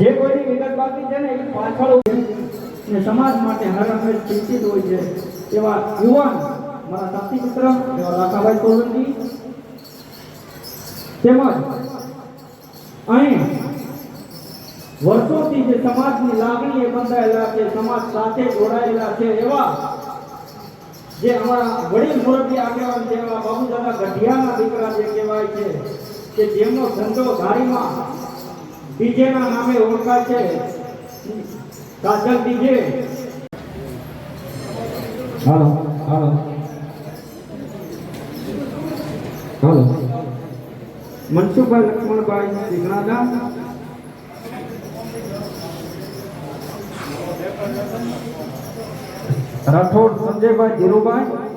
જે કોઈની વિગત બાકી છે ને એ પાછળ ને સમાજ માટે હરહંમેશ ચિંતિત હોય છે એવા યુવાન મારા સાથી મિત્ર, એવા લાખાભાઈ સોલંકી. તેમજ અહીં વર્ષોથી જે સમાજની લાગણીએ બંધાયેલા છે, સમાજ સાથે જોડાયેલા છે, એવા જે અમારા વડીલ મુરબ્બી આગેવાન એવા બાબુદાદા ગઢિયાના દીકરા જે કહેવાય છે, કે જેમનો ધંધો ધારીમાં ડીજેના નામે ઓળખાય છે. Kajal DJ. Hello hello. Hello. Mansukhbhai Laxmanbhai દીકરાના રાઠોડ સંજયભાઈ ધીરુભાઈ.